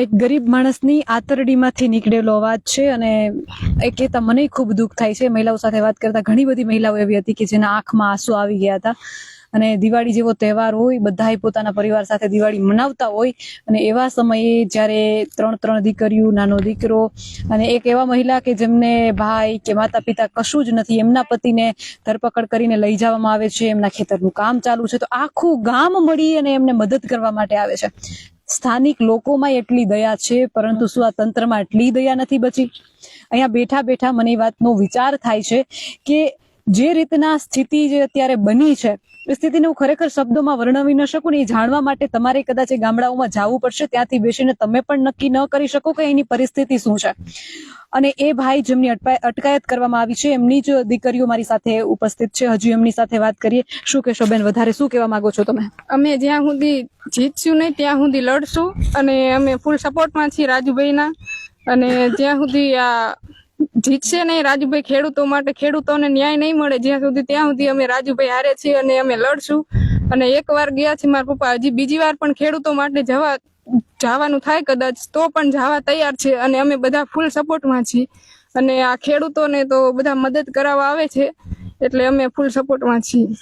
એક ગરીબ માણસની આતરડીમાંથી નીકળેલો અવાજ છે અને એ કહેતા મને ખૂબ દુઃખ થાય છે. મહિલાઓ સાથે વાત કરતા ઘણી બધી મહિલાઓ એવી હતી કે જેના આંખમાં આંસુ આવી ગયા હતા. અને દિવાળી જેવો તહેવાર હોય બધાએ પોતાના પરિવાર સાથે દિવાળી મનાવતા હોય અને એવા સમયે જ્યારે ત્રણ ત્રણ દીકરીઓ, નાનો દીકરો અને એક એવા મહિલા કે જેમને ભાઈ કે માતા પિતા કશું જ નથી, એમના પતિને ધરપકડ કરીને લઈ જવામાં આવે છે, એમના ખેતરનું કામ ચાલુ છે. તો આખું ગામ મળી અને એમને મદદ કરવા માટે આવે છે. સ્થાનિક લોકોમાં એટલી દયા છે, પરંતુ શું આ તંત્રમાં એટલી દયા નથી બચી? અહીંયા બેઠા બેઠા મને વાતનો વિચાર થાય છે કે જે રીતના સ્થિતિ જે અત્યારે બની છે સ્થિતિને હું ખરેખર શબ્દોમાં વર્ણવી ન શકું ને એ જાણવા માટે તમારે કદાચ એ ગામડાઓમાં જવું પડશે, ત્યાંથી બેસીને તમે પણ નક્કી ન કરી શકો કે એની પરિસ્થિતિ શું છે. અને એ ભાઈ જેમની અટકાયત કરવામાં આવી છે, એમની જ દીકરીઓ મારી સાથે ઉપસ્થિત છે. હજુ એમની સાથે વાત કરીએ. શું કહેશો બેન? વધારે શું કહેવા માંગો છો તમે? અમે જ્યાં સુધી જીતશું નહીં, ત્યાં સુધી લડશું. અને અમે ફૂલ સપોર્ટમાં છીએ રાજુભાઈના. અને જ્યાં સુધી આ જીતશે નહીં રાજુભાઈ ખેડૂતો માટે, ખેડૂતોને ન્યાય નહીં મળે. જ્યાં સુધી ત્યાં સુધી અમે રાજુભાઈ હારે છીએ અને અમે લડશું. અને એક વાર ગયા છે મારા પપ્પા, હજી બીજી વાર પણ ખેડૂતો માટે જવા, જવાનું થાય કદાચ, તો પણ જવા તૈયાર છે અને અમે બધા ફૂલ સપોર્ટમાં છીએ. અને આ ખેડૂતોને તો બધા મદદ કરાવવા આવે છે, એટલે અમે ફૂલ સપોર્ટમાં છીએ.